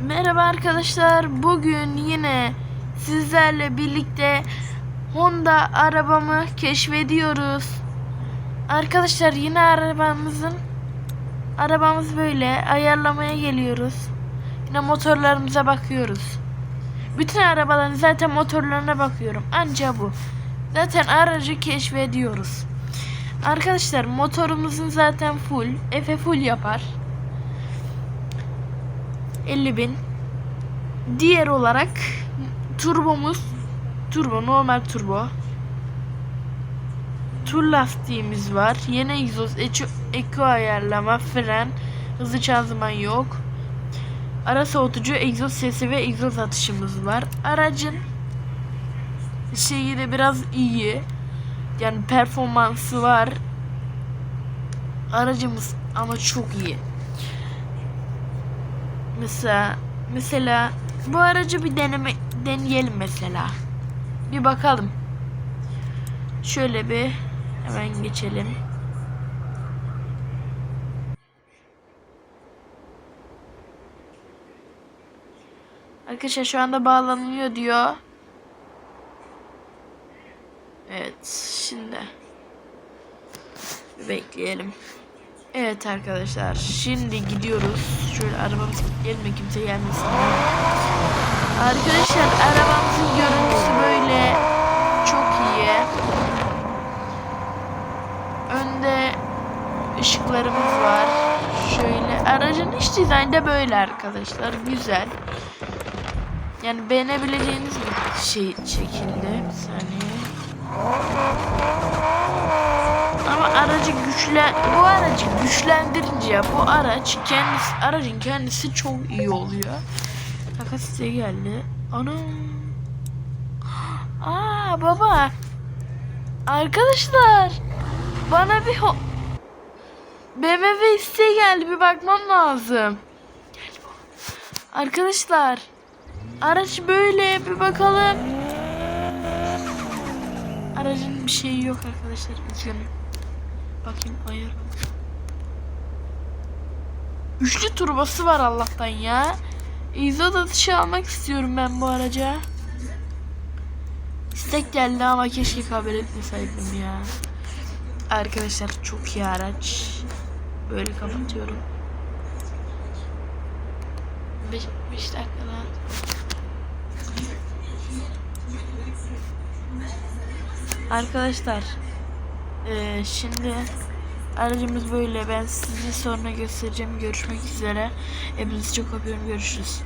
Merhaba arkadaşlar. Bugün yine sizlerle birlikte Honda arabamı keşfediyoruz. Arkadaşlar yine arabamızın arabamız böyle ayarlamaya geliyoruz. Yine motorlarımıza bakıyoruz. Bütün arabaların zaten motorlarına bakıyorum. Anca bu. Zaten aracı keşfediyoruz. Arkadaşlar motorumuzun zaten full. Efe full yapar. 50 bin. Diğer olarak turbomuz turbo normal turbo. Tur lastiğimiz var. Yine egzoz, eko ayarlama, fren, hızlı şanzıman yok. Ara soğutucu, egzoz sesi ve egzoz atışımız var. Aracın şeyi de biraz iyi. Yani performansı var. Aracımız ama çok iyi. Mesela mesela bu aracı bir deneme deneyelim mesela. Bir bakalım. Şöyle bir hemen geçelim. Arkadaşlar şu anda bağlanıyor diyor. Evet şimdi bir bekleyelim. Evet arkadaşlar şimdi gidiyoruz. Şöyle arabamız gelme kimse gelmesin. Arkadaşlar arabamızın görüntüsü böyle çok iyi. Önde ışıklarımız var. Şöyle aracın iç dizaynı da böyle arkadaşlar. Güzel. Yani beğenebileceğiniz bir şey şekilde. Bir saniye. Aracı güçlen bu aracı güçlendirince bu araç kendisi aracın kendisi çok iyi oluyor. Fakat size geldi. Ana. Aa baba. Arkadaşlar bana bir BMW isteği geldi bir bakmam lazım. Arkadaşlar araç böyle bir bakalım. Aracın bir şeyi yok arkadaşlar. Üzgünüm. Bakayım hayır. Üçlü turbosu var Allah'tan ya. İzot atışı almak istiyorum ben bu araca. İstek geldi ama keşke kabul etmeseydim ya. Arkadaşlar çok iyi araç. Böyle kapatıyorum. 5 dakika daha. Arkadaşlar eee, şimdi aracımız böyle. Ben size sonra göstereceğim. Görüşmek üzere. Hepinizi çok öpüyorum. Görüşürüz